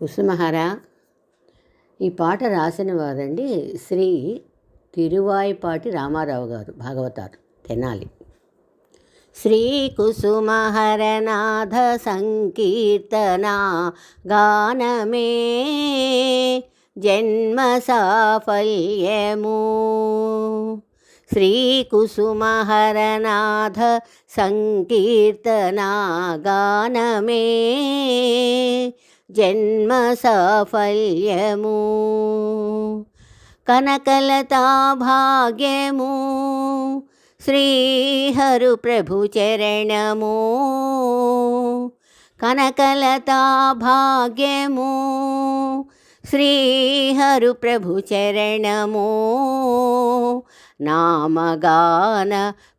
కుసుమహర ఈ పాట రాసిన వారండి శ్రీ తిరువాయిపాటి రామారావు గారు భాగవతారు. తెనాలి. శ్రీ కుసుమహరనాథ సంకీర్తన గానమే జన్మ సాఫల్యము. శ్రీ కుసుమహరనాథ సంకీర్తన గానమే జన్మ సాఫల్యము కనకలతా భాగ్యము శ్రీహరు ప్రభు చరణము కనకలతా భాగ్యము శ్రీహరు ప్రభు చరణము నామగాన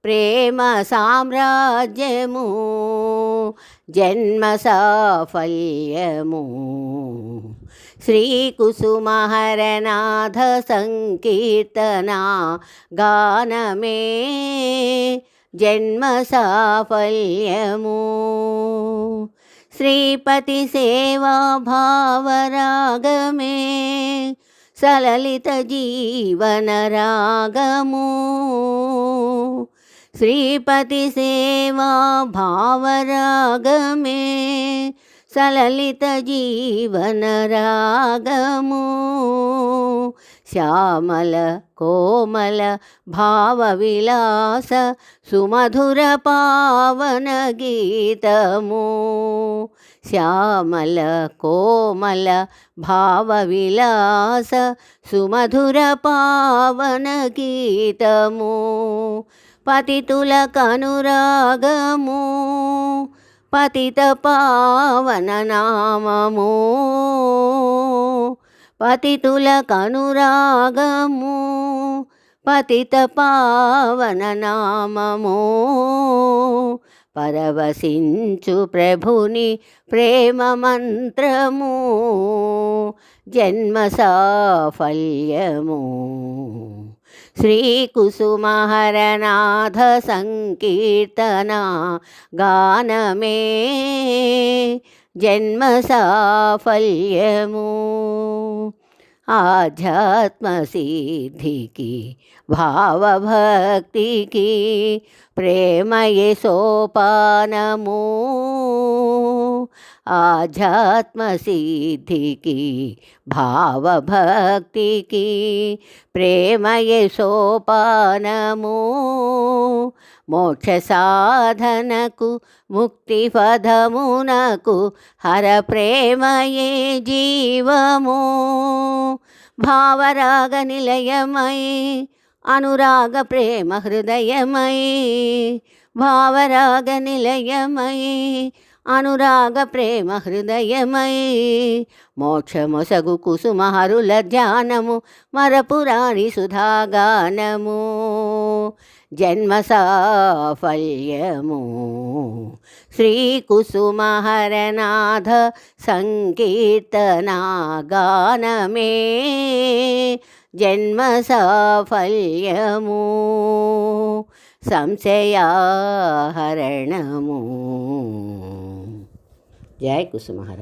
ప్రేమ సామ్రాజ్యము జన్మ సాఫల్యము శ్రీకుసుమహరనాథ సంకీర్తన గానమే జన్మ సాఫల్యము శ్రీపతి సేవా భావరాగమే సలలిత జీవన రాగము శ్రీపతి సేవా భావరాగమే సలలిత జీవన రాగము. శ్యామల కోమల భావ విలాస సుమధుర పతితుల కనురాగము పతిత పావన నామము. పతితుల కనురాగము పతిత పావన నామము. పరవశించు ప్రభుని ప్రేమ మంత్రము జన్మ సాఫల్యము. శ్రీకుసుమహరనాథ సంకీర్తన గానమే జన్మ సాఫల్యము ఆధ్యాత్మసిద్ధికి భావభక్తికి ప్రేమయే సోపానము ఆధ్యాత్మసిద్ధికి భావభక్తికి ప్రేమయే సోపానము మోక్ష సాధనకు ముక్తి పదమునకు హర ప్రేమయే జీవము. భావరాగ నిలయమై అనురాగ ప్రేమ హృదయమై భావరాగ నిలయమై అనురాగ ప్రేమ హృదయమై. మోక్షమొసగు కుసుమహరుల ధ్యానము మరపురాణి సుధాగానము. జన్మ సాఫల్యము. శ్రీకుసుమహరనాథ సంకీర్తన గానమే జన్మ సాఫల్యము. సంశయాహరణము. జయ కుసుమహర